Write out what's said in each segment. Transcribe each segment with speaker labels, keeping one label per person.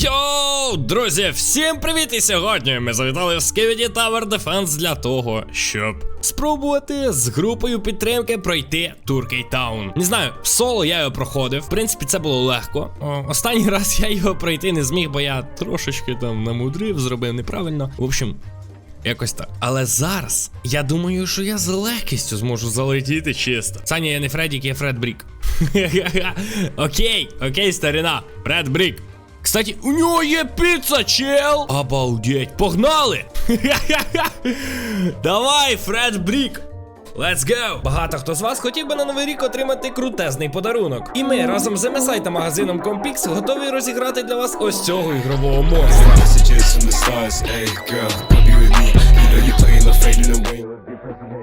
Speaker 1: Йоу, друзі, всім привіт! І сьогодні ми завітали в Skibidi Tower Defense для того, щоб спробувати з групою підтримки пройти Туркей Таун. Не знаю, соло я його проходив. В принципі, це було легко. О, останній раз я його пройти не зміг, бо я трошечки там намудрив, зробив неправильно. В общем. Якось так. Але зараз я думаю, що я з легкістю зможу залетіти чисто. Саня, я не Фредік, я Фред Брік. окей, окей, старина. Фред Брік. Кстати, у нього є піца, чел! Обалдеть, погнали! Давай, Фред Брік! Let's go! Багато хто з вас хотів би на новий рік отримати крутезний подарунок. І ми разом з MSI та магазином Compix готові розіграти для вас ось цього ігрового монстра.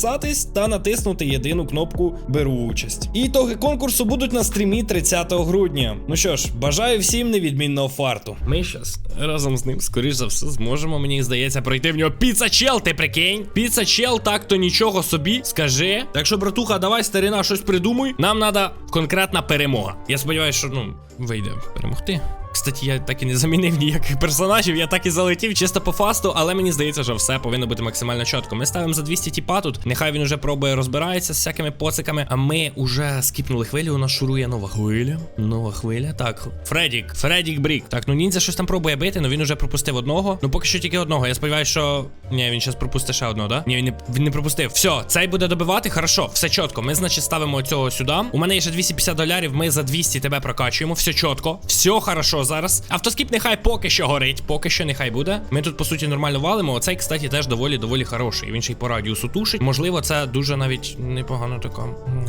Speaker 1: підписатись та натиснути єдину кнопку Беру участь. І ітоги конкурсу будуть на стрімі 30 грудня. Ну що ж, бажаю всім невідмінного фарту. Ми щас разом з ним, скоріш за все, зможемо, мені здається, пройти в нього піца чел, ти прикинь? Піца чел, так то нічого собі. Скажи. Так що, братуха, давай, старина, щось придумуй. Нам треба конкретна перемога. Я сподіваюся, що ну вийде перемогти. Кстати, я так і не замінив ніяких персонажів, я так і залетів чисто по фасту, але мені здається, що все повинно бути максимально чітко. Ми ставимо за 200 тіпа тут. Нехай він уже пробує розбирається з всякими поциками. А ми уже скіпнули хвилю. У нас шурує нова хвиля. Нова хвиля. Так, Фредік, Фредік Брік. Так, ну ніндзя щось там пробує бити, але він уже пропустив одного. Ну поки що тільки одного. Я сподіваюся, що. Ні, він зараз пропустить ще одного, да? Ні, він не він не пропустив. Все, цей буде добивати. Хорошо, все чітко. Ми, значить, ставимо цього сюди. У мене є ще 250 долярів. Ми за 200 тебе прокачуємо. Все чітко. Все хорошо зараз. Автоскіп нехай поки що горить, поки що нехай буде. Ми тут, по суті, нормально валимо. Оцей, кстати, теж доволі доволі хороший. Він ще й по радіусу тушить. Можливо, це дуже навіть непогано така м,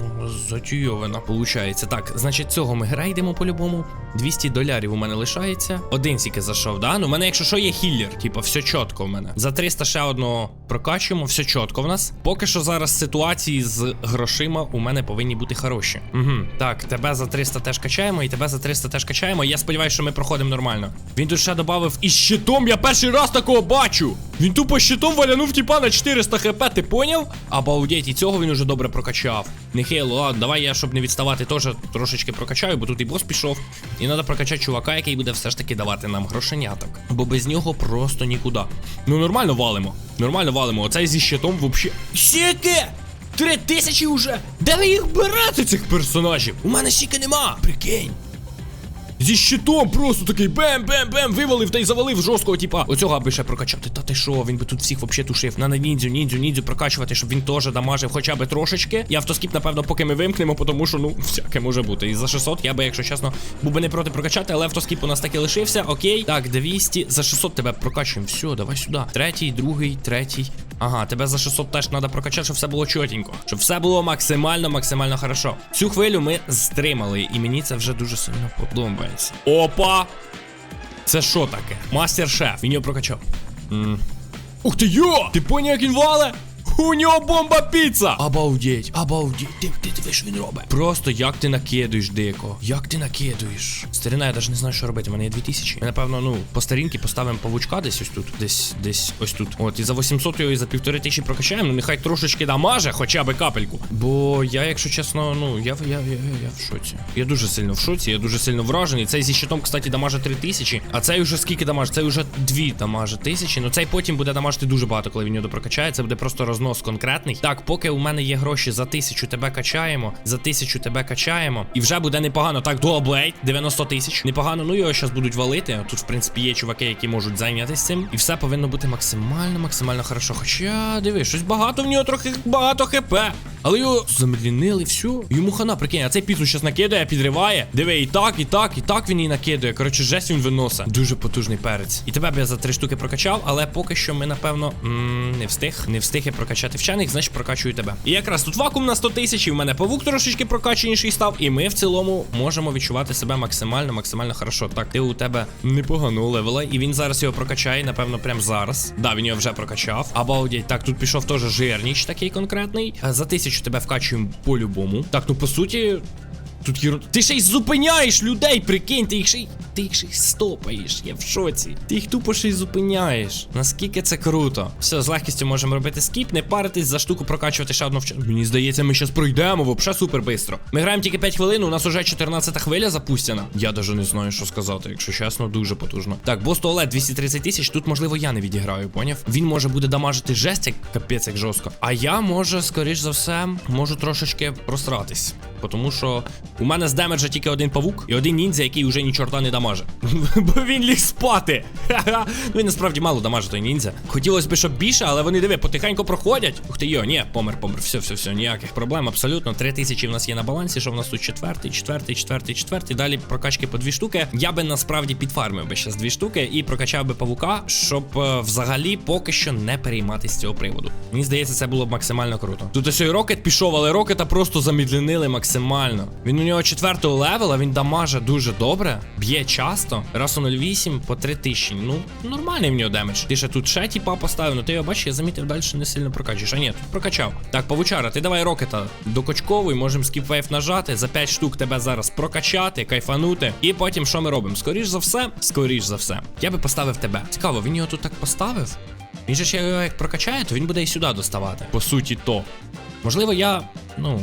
Speaker 1: затюйована. Получається. Так, значить, цього ми грейдемо по-любому. 200 долярів у мене лишається. Один тільки зайшов, да? Ну, у мене, якщо що, є хіллер. Типа, все чітко в мене. За 300 ще одного прокачуємо, все чітко в нас. Поки що зараз ситуації з грошима у мене повинні бути хороші. Угу. Так, тебе за 300 теж качаємо, і тебе за 300 теж качаємо. Я сподіваюся, що ми проходимо нормально. Він тут ще додав із щитом. Я перший раз такого бачу. Він тупо щитом валянув типа на 400 хп, ти поняв? Обалдеть, і цього він уже добре прокачав. Нехейло, ладно, давай я, щоб не відставати, теж трошечки прокачаю, бо тут і бос пішов. І треба прокачати чувака, який буде все ж таки давати нам грошеняток. Бо без нього просто нікуди. Ну нормально валимо. Нормально валимо. Оцей зі щитом взагалі. Сіки! Три тисячі уже! Де ви їх берете, цих персонажів? У мене сіки нема! Прикинь! Зі щитом просто такий бем-бем-бем вивалив та й завалив жорсткого, типа. Оцього аби ще прокачати. Та ти що, він би тут всіх вообще тушив. На ніндзю, ніндзю, ніндзю прокачувати, щоб він теж дамажив хоча б трошечки. І автоскіп, напевно, поки ми вимкнемо, тому що, ну, всяке може бути. І за 600 я би, якщо чесно, був би не проти прокачати, але автоскіп у нас таки лишився. Окей. Так, 200. За 600 тебе прокачуємо. Все, давай сюди. Третій, другий, третій. Ага, тебе за 600 теж треба прокачати, щоб все було чотенько. Щоб все було максимально, максимально хорошо. Цю хвилю ми стримали, і мені це вже дуже сильно подобається. Опа! Це що таке? Мастер-шеф, він його прокачав. М. Ух ти йо! Ти поняв, як він вале? У нього бомба піца! Обалдеть, обалдеть. Ти, ти диви, що він робить. Просто як ти накидуєш дико. Як ти накидуєш? Старина, я навіть не знаю, що робити. У мене є 2000. Ми, напевно, ну, по старінки поставимо павучка десь ось тут. Десь, десь ось тут. От, і за 800 його і за півтори тисячі прокачаємо. Ну, нехай трошечки дамаже, хоча б капельку. Бо я, якщо чесно, ну, я, я, я, я, я в шоці. Я дуже сильно в шоці, я дуже сильно вражений. Цей зі щитом, кстати, дамаже 3000, а цей уже скільки дамаже? Цей уже 2 дамаже тисячі. Ну цей потім буде дамажити дуже багато, коли він його допрокачає. Це буде просто рознос конкретний. Так, поки у мене є гроші за тисячу тебе качаємо, за тисячу тебе качаємо. І вже буде непогано. Так, Дуаблейд, 90 тисяч. Непогано, ну його зараз будуть валити. Тут, в принципі, є чуваки, які можуть зайнятися цим. І все повинно бути максимально, максимально хорошо. Хоча, диви, щось багато в нього трохи багато хп. Але його замедлінили, все. Йому хана, прикинь, а цей піцу щас накидає, підриває. Диви, і так, і так, і так він її накидує. Коротше, жесть він виносить. Дуже потужний перець. І тебе б я за три штуки прокачав, але поки що ми, напевно, м, не встиг. Не встиг я прокачати вчених, значить прокачую тебе. І якраз тут вакуум на 100 тисяч, і в мене павук трошечки прокаченіший став. І ми в цілому можемо відчувати себе максимально, максимально хорошо. Так, ти у тебе непогано левела, і він зараз його прокачає, напевно, прямо зараз. Да, він його вже прокачав. Обалдеть. Так, тут пішов теж жирніч такий конкретний. За тисячу тебе вкачуємо по-любому. Так, ну по суті. Тут є... Ти ще й зупиняєш людей, прикинь, ти їх ще й. Ти їх ще й стопаєш, я в шоці. Ти їх тупо ще й зупиняєш. Наскільки це круто. Все, з легкістю можемо робити скіп, не паритись за штуку прокачувати ще одну вча. Мені здається, ми зараз пройдемо, вообще супер бистро. Ми граємо тільки 5 хвилин, у нас уже 14 хвиля запущена. Я даже не знаю, що сказати, якщо чесно, дуже потужно. Так, бос туалет 230 тисяч. Тут, можливо, я не відіграю, поняв? Він може буде дамажити жесть, як капець, як жорстко. А я може, скоріш за все, можу трошечки просратись. Тому що у мене з демеджа тільки один павук і один ніндзя, який уже ні чорта не дамаже. Бо він ліг спати. Ну він насправді мало дамаже той ніндзя. Хотілося б, щоб більше, але вони диви, потихеньку проходять. Ух ти йо, ні, помер, помер. Все, все, все, ніяких проблем, абсолютно. Три тисячі в нас є на балансі, що в нас тут четвертий, четвертий, четвертий, четвертий. Далі прокачки по дві штуки. Я би насправді підфармив би ще з дві штуки і прокачав би павука, щоб е, взагалі поки що не перейматися з цього приводу. Мені здається, це було б максимально круто. Тут ось і рокет пішов, але рокета просто замідлінили максимально. Він у нього четвертого левела, він дамаже дуже добре, б'є часто. Раз у 0,8 по 3 тисячі. Ну, нормальний в нього демедж. Ти ще тут ще тіпа поставив, ну ти його бачиш, я замітив, далі не сильно прокачуєш. А ні, тут прокачав. Так, павучара, ти давай рокета докочковуй, можемо скіпвейв нажати. За 5 штук тебе зараз прокачати, кайфанути. І потім що ми робимо? Скоріш за все, скоріш за все. Я би поставив тебе. Цікаво, він його тут так поставив. Він же ж його як прокачає, то він буде і сюди доставати. По суті, то. Можливо, я, ну,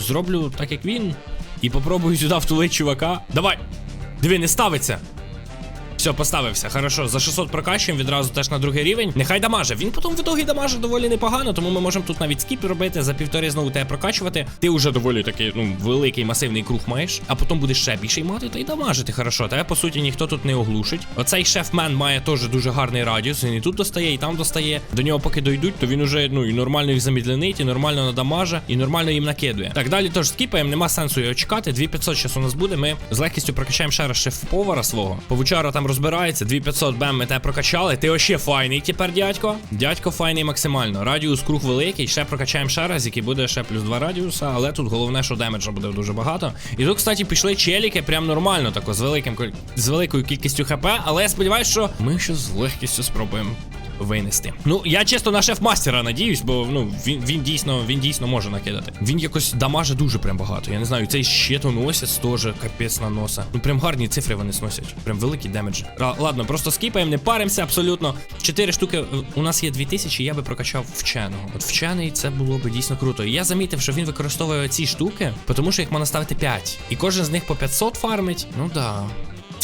Speaker 1: зроблю так, як він, і попробую сюди втулити чувака. Давай! Диви, не ставиться. Все, поставився. Хорошо, за 600 прокачуємо відразу теж на другий рівень. Нехай дамаже. Він потім в ітогі дамаже доволі непогано, тому ми можемо тут навіть скіп робити, за півтори знову тебе прокачувати. Ти вже доволі такий, ну, великий масивний круг маєш, а потім будеш ще більший мати, та й дамажити хорошо. Тебе, по суті, ніхто тут не оглушить. Оцей шефмен має теж дуже гарний радіус. Він і тут достає, і там достає. До нього поки дойдуть, то він уже ну і нормально їх замідлянить, і нормально надамаже, і нормально їм накидує. Так, далі теж скіпаємо, нема сенсу його чекати. 2500 зараз у нас буде. Ми з легкістю прокачаємо ще раз шеф-повара свого. Повучара там розбирається. 2500 бем, ми те прокачали. Ти още файний тепер, дядько. Дядько файний максимально. Радіус круг великий. Ще прокачаємо ще раз, який буде ще плюс 2 радіуса. Але тут головне, що демеджа буде дуже багато. І тут, кстати, пішли челіки прям нормально, тако з великим з великою кількістю хп. Але я сподіваюся, що ми ще з легкістю спробуємо. Винести. Ну, я чисто на шеф-мастера надіюсь, бо ну він, він дійсно він дійсно може накидати. Він якось дамаже дуже прям багато. Я не знаю, цей щитоносець теж капець наноса. Ну прям гарні цифри вони сносять. Прям великі демеджі. Ладно, просто скіпаємо, не паримося абсолютно. Чотири штуки. е, У нас є 2000, я би прокачав вченого. От вчений це було би дійсно круто. Я замітив, що він використовує ці штуки, тому що їх можна ставити 5. І кожен з них по 500 фармить. Ну да.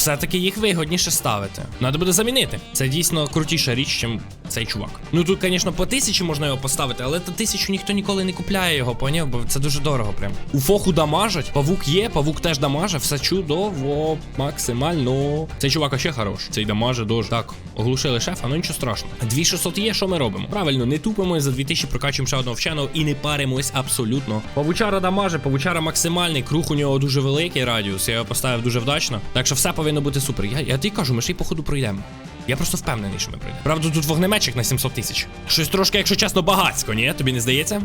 Speaker 1: Все-таки їх вигодніше ставити. Надо буде замінити. Це дійсно крутіша річ, ніж цей чувак. Ну тут, звісно, по тисячі можна його поставити, але то тисячу ніхто ніколи не купляє його, поняв, бо це дуже дорого прям. У фоху дамажать, павук є, павук теж дамаже, все чудово, максимально. Цей чувак ще хорош. Цей дамаже дуже. Так, оглушили шефа, ну нічого страшного. 2600 є, що ми робимо? Правильно, не тупимо за 2000 прокачуємо ще одного вченого і не паримось абсолютно. Павучара дамаже, павучара максимальний, круг у нього дуже великий радіус. Я його поставив дуже вдачно. Так що все повинно бути супер. Я, я тобі кажу, ми ще й походу пройдемо. Я просто впевнений, що ми пройдемо. Правда, тут вогнеметчик на 700 тисяч. Щось трошки, якщо чесно, багацько, ні? Тобі не здається?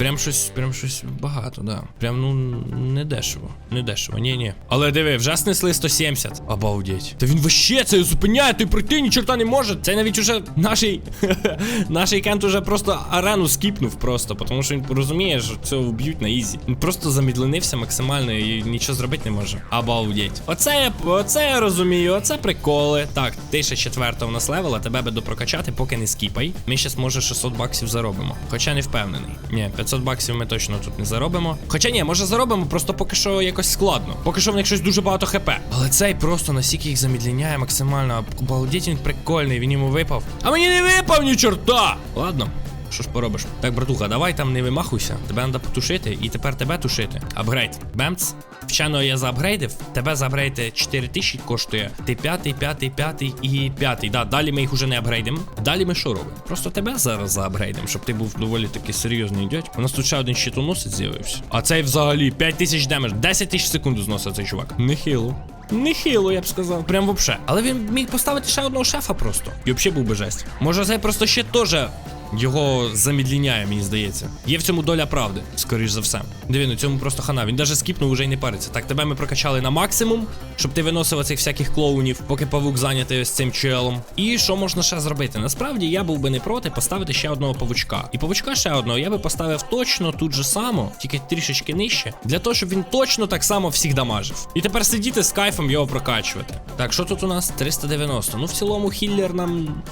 Speaker 1: Прям щось, прям щось багато, да. Прям ну не дешево. Не дешево, ні, ні. Але диви, вже снесли 170. Обалдеть. Та він вообще це зупиняє, ти пройти ні чорта не може. Це навіть уже наший. наший кент уже просто арену скіпнув просто, тому що він розуміє, що цього вб'ють на ізі. Він просто замідленився максимально і нічого зробити не може. Обалдеть. Оце я, оце я розумію, оце приколи. Так, ти ще четверта у нас левела, тебе би допрокачати, поки не скіпай. Ми щас може 600 баксів заробимо. Хоча не впевнений. Ні, 500 баксів ми точно тут не заробимо. Хоча ні, може заробимо, просто поки що якось складно. Поки що в них щось дуже багато хп. Але цей просто настільки їх замідліняє максимально. Обалдіть він прикольний, він йому випав. А мені не випав ні чорта! Ладно. Що ж поробиш? Так, братуха, давай там не вимахуйся. Тебе треба потушити, і тепер тебе тушити. Апгрейд. Бемц. Вчено я заапгрейдив. Тебе заапгрейдити 4 тисячі коштує. Ти п'ятий, п'ятий, п'ятий і п'ятий. Да, далі ми їх уже не апгрейдимо. Далі ми що робимо? Просто тебе зараз заапгрейдимо, щоб ти був доволі таки серйозний дядь. У нас тут ще один щитоносець з'явився. А цей взагалі 5 тисяч демедж, 10 тисяч в секунду зносить цей чувак. Нехило. Нехило, я б сказав. Прям вообще. Але він міг поставити ще одного шефа просто. І взагалі був би жесть. Може, цей просто ще теж його замідліняє, мені здається. Є в цьому доля правди, скоріш за все. Диви, ну цьому просто хана. Він даже скіпнув уже й не париться. Так, тебе ми прокачали на максимум, щоб ти виносив цих всяких клоунів, поки павук зайнятий ось цим челом. І що можна ще зробити? Насправді я був би не проти поставити ще одного павучка. І павучка ще одного я би поставив точно тут же само, тільки трішечки нижче, для того, щоб він точно так само всіх дамажив. І тепер сидіти з кайфом його прокачувати. Так, що тут у нас? 390. Ну, в цілому, хіллер нам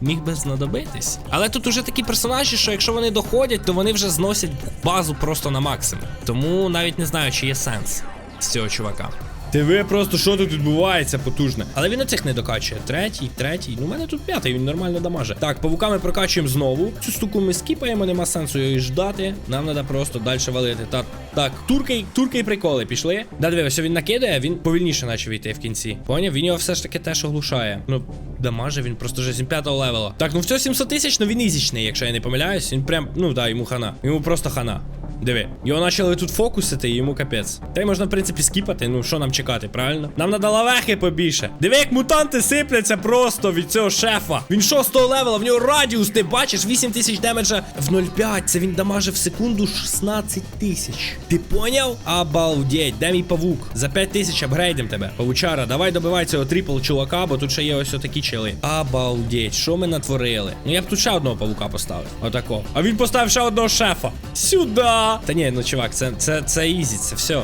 Speaker 1: міг би знадобитись. Але тут уже такі персонажі, що якщо вони доходять, то вони вже зносять базу просто на максимум. Тому навіть не знаю, чи є сенс з цього чувака. Ти ви просто що тут відбувається потужне. Але він оцих не докачує. Третій, третій. Ну, у мене тут п'ятий, він нормально дамаже. Так, павуками прокачуємо знову. Цю штуку ми скіпаємо, нема сенсу її ждати. Нам треба просто далі валити. Так, так, турки, турки і приколи пішли. Да, диви, ось він накидає, він повільніше наче війти в кінці. Поняв? Він його все ж таки теж оглушає. Ну, дамаже, він просто вже 5 левела. Так, ну все 700 тисяч, ну він ізічний, якщо я не помиляюсь. Він прям, ну да, йому хана. Йому просто хана. Диви, його почали тут фокусити, і йому капець. Та й можна, в принципі, скіпати. Ну що нам чекати, правильно? Нам надо лавехи побільше. Диви, як мутанти сипляться просто від цього шефа. Він шостого левела, в нього радіус, ти бачиш, 8 тисяч демеджа в 0,5. Це він дамажив в секунду 16 тисяч. Ти поняв? Обалдеть, де мій павук? За 5 тисяч апгрейдим тебе. Павучара, давай добивай цього трипл чувака, бо тут ще є ось отакі чили. Обалдеть, що ми натворили? Ну я б тут ще одного павука поставив. Отако. А він поставив ще одного шефа. Сюда. Та ні, ну чувак, це, це, це ізі, це все.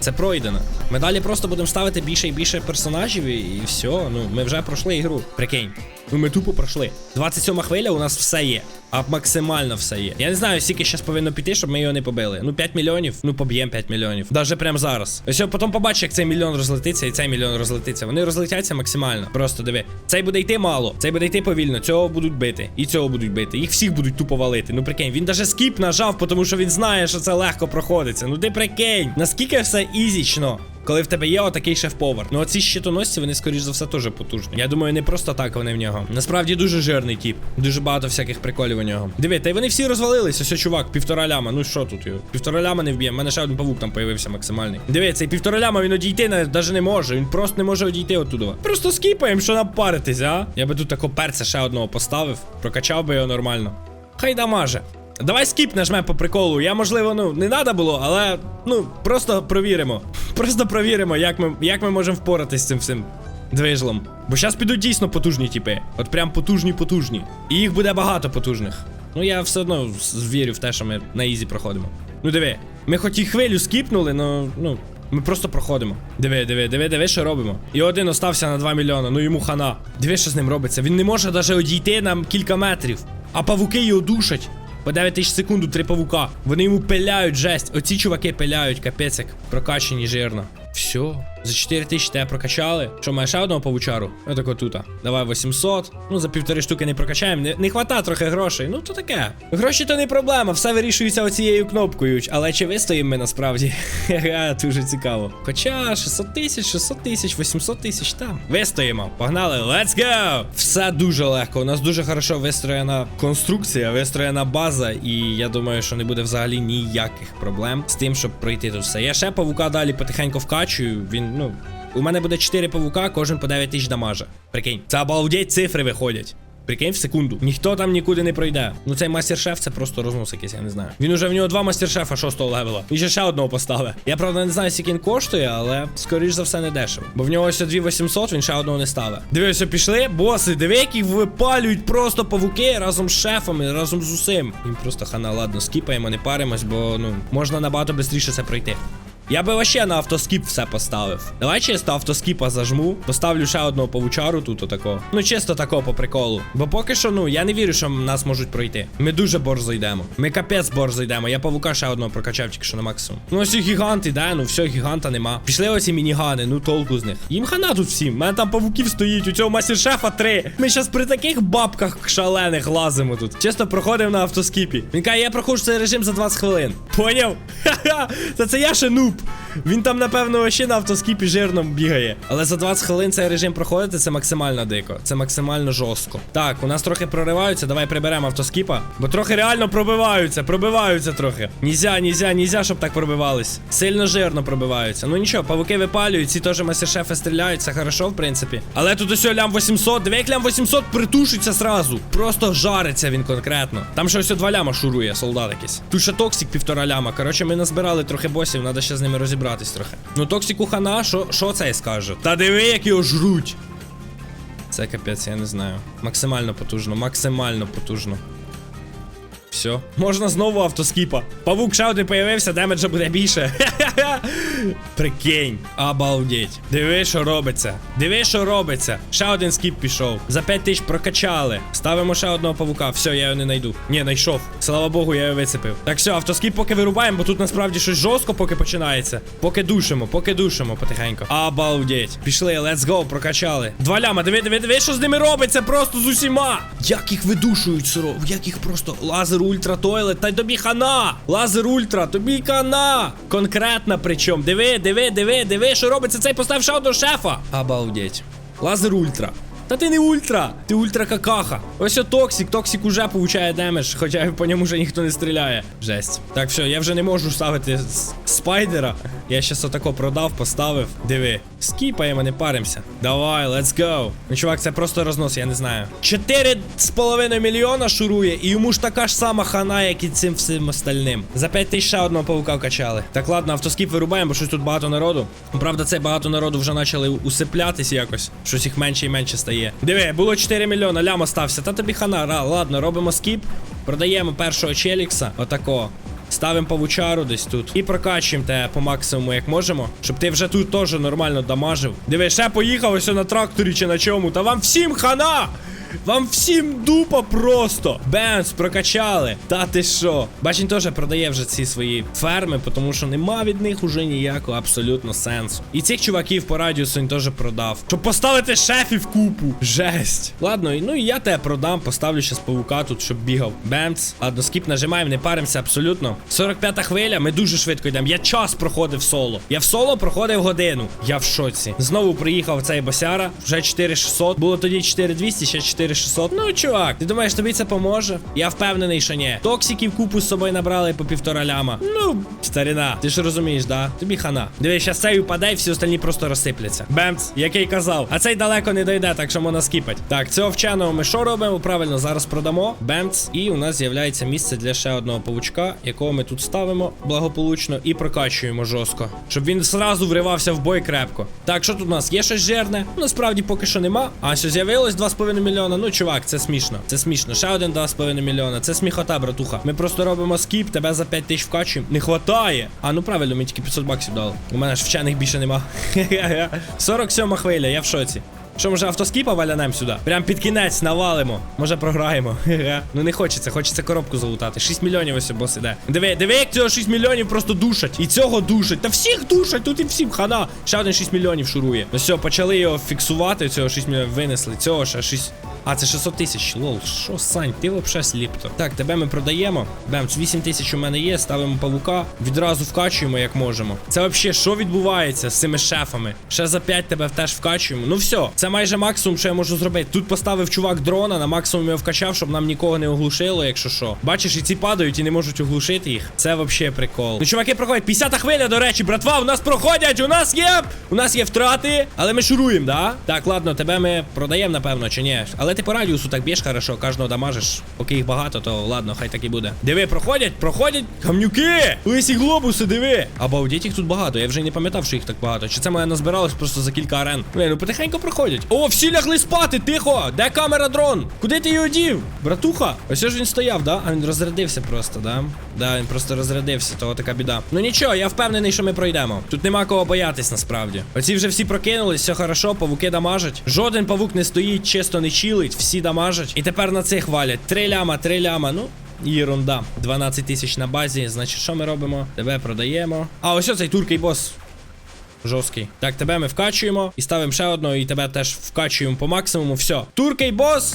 Speaker 1: Це пройдено. Ми далі просто будемо ставити більше і більше персонажів, і, і все. Ну, ми вже пройшли ігру. Прикинь. Ну ми тупо пройшли. 27 хвиля у нас все є. А максимально все є. Я не знаю, скільки зараз повинно піти, щоб ми його не побили. Ну, 5 мільйонів. Ну, поб'ємо 5 мільйонів. Даже прямо зараз. Ось потім побачиш, як цей мільйон розлетиться, і цей мільйон розлетиться. Вони розлетяться максимально. Просто диви. Цей буде йти мало, цей буде йти повільно. Цього будуть бити. І цього будуть бити. Їх всіх будуть тупо валити. Ну прикинь, він даже скіп нажав, тому що він знає, що це легко проходиться. Ну ти прикинь, наскільки все ізічно. Коли в тебе є отакий шеф-повар. Ну оці щитоносці, вони, скоріш за все, теж потужні. Я думаю, не просто так вони в нього. Насправді дуже жирний тип. Дуже багато всяких приколів у нього. Диви, та й вони всі розвалилися. Ось чувак, півтора ляма. Ну що тут його? Півтора ляма не вб'є. У мене ще один павук там появився максимальний. Диви, цей півтора ляма він одійти навіть не може. Він просто не може одійти оттуда. Просто скіпаємо, що нам паритись, а? Я би тут тако перця ще одного поставив, прокачав би його нормально. Хай дамаже. Давай скіп нажмемо по приколу. Я, можливо, ну, не треба було, але ну, просто провіримо. Просто провіримо, як ми, як ми можемо впоратись з цим всім движлом. Бо зараз підуть дійсно потужні типи. От прям потужні, потужні. І їх буде багато потужних. Ну я все одно вірю в те, що ми на ізі проходимо. Ну диви, ми хоч і хвилю скіпнули, но ну. Ми просто проходимо. Диви, диви, диви, диви, що робимо. І один остався на 2 мільйони, ну йому хана. Диви, що з ним робиться. Він не може навіть одійти нам кілька метрів. А павуки його душать. По 9 тисяч секунду три павука. Вони йому пиляють жесть. Оці чуваки пиляють, капець як прокачені жирно. Все. За 4 тисячі тебе прокачали. Що, маєш ще одного павучару? Отако тута. Давай 800. Ну, за півтори штуки не прокачаємо. Не, не хвата трохи грошей. Ну, то таке. Гроші то не проблема, все вирішується оцією кнопкою. Але чи вистоїмо ми насправді? Ха, дуже цікаво. Хоча 600 тисяч, 600 тисяч, 800 тисяч там. Вистоїмо. Погнали, let's go! Все дуже легко. У нас дуже хорошо вистроєна конструкція, вистроєна база, і я думаю, що не буде взагалі ніяких проблем з тим, щоб пройти тут все. Я ще павука далі потихеньку вкачую. Він, ну. У мене буде 4 павука, кожен по 9 тисяч дамажа. Прикинь, це обалдеть цифри виходять. Прикинь, в секунду. Ніхто там нікуди не пройде. Ну цей мастер-шеф це просто рознос якийсь, я не знаю. Він уже в нього два мастер-шефа шостого левела. Він ще одного поставив. Я правда не знаю, скільки він коштує, але скоріш за все не дешево. Бо в нього ось 2800, він ще одного не ставить. Дивися, пішли, боси, диви, які випалюють просто павуки разом з шефами, разом з усім. Їм просто хана, ладно, скіпаємо, не паримось, бо ну можна набагато швидше це пройти. Я би вообще на автоскіп все поставив. Давай чисто автоскіпа зажму. Поставлю ще одного павучару тут отако. Ну чисто тако по приколу. Бо поки що, ну, я не вірю, що нас можуть пройти. Ми дуже борзо йдемо. Ми капець борзо йдемо. Я павука ще одного прокачав тільки що на максимум. Ну ось і гігант ну все, гіганта нема. Пішли оці мінігани, ну толку з них. Їм хана тут всім. У мене там павуків стоїть, у цього мастер-шефа три. Ми щас при таких бабках шалених лазимо тут. Чисто проходимо на автоскіпі. Він каже, я проходжу цей режим за 20 хвилин. Поняв? Ха-ха! Та це я ще нуб. Він там, напевно, ще на автоскіпі жирно бігає. Але за 20 хвилин цей режим проходити це максимально дико. Це максимально жорстко. Так, у нас трохи прориваються. Давай приберемо автоскіпа. Бо трохи реально пробиваються, пробиваються трохи. Нізя, нізя, нізя, щоб так пробивались. Сильно жирно пробиваються. Ну нічого, павуки випалюють, ці теж мастер-шефи стріляють, це хорошо, в принципі. Але тут ось лям 800, диви, як лям 800 притушиться сразу. Просто жариться він конкретно. Там ще ось два ляма шурує, солдат якийсь. Тут ще токсик півтора ляма. Коротше, ми назбирали трохи босів, треба ще з ними розібратись трохи. Ну, токсику хана, що, цей скаже? Та диви, як його жруть. Це капець, я не знаю. Максимально потужно, максимально потужно. Все. Можна знову автоскіпа. Павук один появився, демеджа буде більше. Прикинь. Обалдеть. Диви, що робиться. Диви, що робиться. Ще один скіп пішов. За 5 тисяч прокачали. Ставимо ще одного павука. Все, я його не знайду. Ні, знайшов. Слава Богу, я його вицепив. Так, все, автоскіп поки вирубаємо, бо тут насправді щось жорстко поки починається. Поки душимо, поки душимо потихеньку. Обалдеть. Пішли, let's go, прокачали. Два ляма, диви, диви, диви, що з ними робиться просто з усіма. Як їх видушують, сиро. Як їх просто лазер ультра тойлет. Та й тобі хана. Лазер ультра, тобі хана. Конкретна причому. Диви, диви, диви, диви, що робиться цей постав ще до шефа. Обалдеть. Лазер ультра. Та ти не ультра, ти ультра какаха. Ось о Токсик, Токсик уже получає демедж, хоча по ньому вже ніхто не стріляє. Жесть. Так, все, я вже не можу ставити спайдера. Я щас отако продав, поставив. Диви. Скіпаємо, не паримося. Давай, let's go. Ну, чувак, це просто рознос, я не знаю. Чотири з половиною мільйона шурує, і йому ж така ж сама хана, як і цим всім остальним. За 5 тисяч ще одного павука вкачали. Так, ладно, автоскіп вирубаємо, бо щось тут багато народу. Ну, Правда, це багато народу вже почали усиплятись якось. Щось їх менше і менше стає. Диви, було 4 мільйона, лям остався. Та тобі хана, ра, ладно, робимо скіп. Продаємо першого челікса. Отако. Ставимо павучару десь тут і прокачуємо те по максимуму, як можемо, щоб ти вже тут теж нормально дамажив. Диви, ще поїхав ось на тракторі чи на чому. Та вам всім хана! Вам всім дупа просто. Бенц, прокачали. Та ти що? Бач, він теж продає вже ці свої ферми, тому що нема від них уже ніякого абсолютно сенсу. І цих чуваків по радіусу він теж продав. Щоб поставити шефів купу. Жесть. Ладно, ну і я тебе продам, поставлю щас павука тут, щоб бігав. Бемц. Ладно, скіп нажимаємо, не паримося абсолютно. 45-та хвиля, ми дуже швидко йдемо. Я час проходив соло. Я в соло проходив годину. Я в шоці. Знову приїхав цей босяра. Вже 4600. Було тоді 4200, ще 4600. Ну, чувак, ти думаєш, тобі це поможе? Я впевнений, що ні. Токсиків купу з собою набрали по півтора ляма. Ну, старина, ти ж розумієш, да? Тобі хана. Дивись, щас цей упаде, і всі остальні просто розсипляться. Бемц, який казав. А цей далеко не дойде, так що можна скіпать. Так, цього вченого ми що робимо? Правильно, зараз продамо. Бемц. І у нас з'являється місце для ще одного павучка, якого ми тут ставимо благополучно і прокачуємо жорстко. Щоб він зразу вривався в бой крепко. Так, що тут у нас? Є щось жирне? Насправді поки що нема. А що з'явилось 2,5 мільйона. Ну, чувак, це смішно. Це смішно. Ще один 2,5 мільйона. Це сміхота, братуха. Ми просто робимо скіп, тебе за 5 тисяч вкачуємо. Не хватає. А ну правильно, ми тільки 500 баксів дали. У мене ж вчених більше нема. 47 хвиля, я в шоці. Що, може автоскіпа валянем сюди? Прям під кінець навалимо. Може програємо. Ну не хочеться, хочеться коробку залутати. 6 мільйонів ось бос іде. Диви, диви, як цього 6 мільйонів просто душать. І цього душать. Та всіх душать, тут і всім хана. Ще один 6 мільйонів шурує. Ну все, почали його фіксувати. Цього 6 мільйонів винесли. Цього ще 6. А, це 600 тисяч. Лол, що, Сань, ти взагалі сліпто. Так, тебе ми продаємо. Бемц, 8 тисяч у мене є, ставимо павука, відразу вкачуємо, як можемо. Це взагалі, що відбувається з цими шефами? Ще за 5 тебе теж вкачуємо. Ну все, це майже максимум, що я можу зробити. Тут поставив чувак дрона, на максимум його вкачав, щоб нам нікого не оглушило, якщо що. Бачиш, і ці падають і не можуть оглушити їх. Це взагалі прикол. Ну, чуваки, проходять. 50 хвиля, до речі, братва, у нас проходять, у нас є. У нас є втрати, але ми шуруємо, да? Так, ладно, тебе ми продаємо, напевно, чи ні. Але Але ти по радіусу так б'єш хорошо, кожного дамажиш. Поки їх багато, то ладно, хай так і буде. Диви, проходять, проходять камнюки! Лисі глобуси, диви! Обалдеть, їх тут багато. Я вже не пам'ятав, що їх так багато. Чи це моя назбиралось просто за кілька арен? Блін, ну потихеньку проходять. О, всі лягли спати, тихо! Де камера дрон? Куди ти його дів? Братуха? Ось ж він стояв, да? А він розрядився просто, да? Да, він просто розрядився, того така біда. Ну нічого, я впевнений, що ми пройдемо. Тут нема кого боятись насправді. Оці вже всі прокинулись, все хорошо, павуки дамажать. Жоден павук не стоїть, чисто не чилить, всі дамажать. І тепер на цих валять. Три ляма, три ляма. Ну. Єрунда. 12 тисяч на базі. Значить, що ми робимо? Тебе продаємо. А, ось оцей туркий бос. Жорсткий. Так, тебе ми вкачуємо і ставимо ще одного, і тебе теж вкачуємо по максимуму. Все. Туркий бос.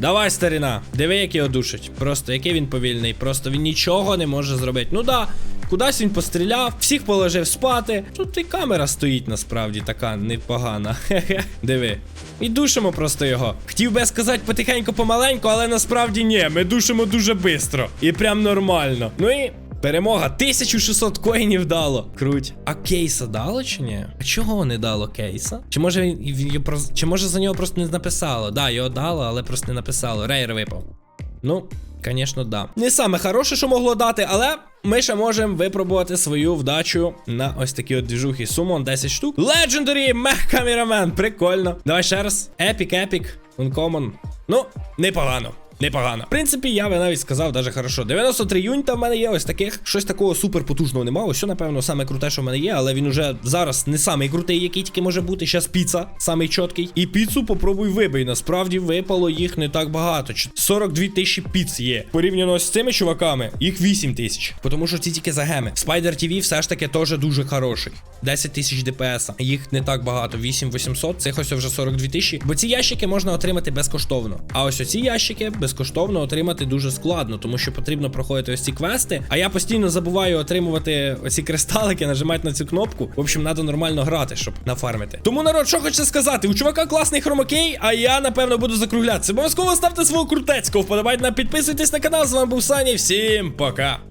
Speaker 1: Давай, старина. Диви, як його душить. Просто який він повільний. Просто він нічого не може зробити. Ну да, кудись він постріляв, всіх положив спати. Тут і камера стоїть насправді така непогана. Хе-хе. Диви. І душимо просто його. Хотів би сказати потихеньку помаленьку, але насправді ні. Ми душимо дуже швидко. І прям нормально. Ну і. Перемога 1600 коїнів дало. Круть. А кейса дало чи ні? А чого не дало кейса? Чи може він, чи може за нього просто не написало? Да, його дало, але просто не написало. Рейер випав. Ну, звісно, да. Не саме хороше, що могло дати, але ми ще можемо випробувати свою вдачу на ось такі от двіжухи. Сумон 10 штук. Legendary Мех Камерамен. Прикольно. Давай ще раз. Епік, епік. Uncommon. Ну, непогано. Непогано. В принципі, я би навіть сказав, даже хорошо. 93 юніта в мене є ось таких. Щось такого супер потужного немає. Ось, напевно, саме круте, що в мене є, але він уже зараз не самий крутий, який тільки може бути. Щас піца, самий чіткий. І піцу попробуй вибий. Насправді випало їх не так багато. Ч- 42 тисячі піц є. Порівняно з цими чуваками, їх 8 тисяч. Тому що ці тільки за геми. Spider TV все ж таки теж дуже хороший. 10 тисяч ДПС. Їх не так багато. 8800. Цих ось вже 42 тисячі. Бо ці ящики можна отримати безкоштовно. А ось оці ящики безкоштовно отримати дуже складно, тому що потрібно проходити ось ці квести. А я постійно забуваю отримувати оці кристалики, нажимати на цю кнопку. В общем, треба нормально грати, щоб нафармити. Тому народ, що хочеться сказати, у чувака класний хромакей, а я напевно буду закруглятися. Обов'язково ставте свого крутецького, вподобайте підписуйтесь на канал. З вами був Саня. Всім пока.